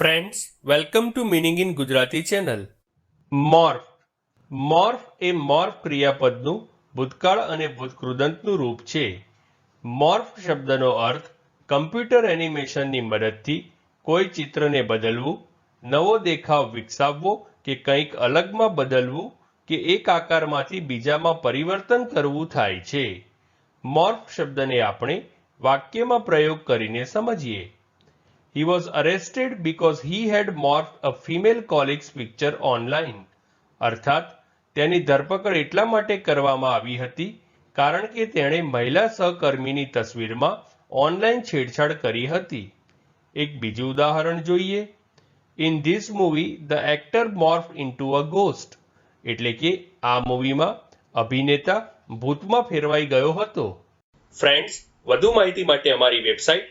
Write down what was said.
Friends welcome to meaning in Gujarati channel morph morph A morph ક્રિયાપદનું ભૂતકાળ અને ભૂતકૃદંતનું રૂપ છે. મોર્ફ શબ્દનો અર્થ કમ્પ્યુટર એનિમેશનની મદદથી કોઈ ચિત્રને બદલવું, નવો દેખાવ વિકસાવવો કે કંઈક અલગમાં બદલવું કે એક આકારમાંથી બીજામાં પરિવર્તન કરવું થાય છે. મોર્ફ શબ્દને આપણે વાક્યમાં પ્રયોગ કરીને સમજીએ. He was arrested because he had morphed a female colleague's picture online. અર્થાત, તેની ધરપકડ એટલા માટે કરવામાં આવી હતી કારણ કે તેણે મહિલા સહકર્મીની તસવીરમાં ઓનલાઈન છેડછાડ કરી હતી. એક બીજું ઉદાહરણ જોઈએ. In this movie the actor morph into a ghost એટલે કે આ મૂવીમાં અભિનેતા ભૂતમાં ફેરવાઈ ગયો હતો. ફ્રેન્ડ્સ વધુ માહિતી માટે અમારી website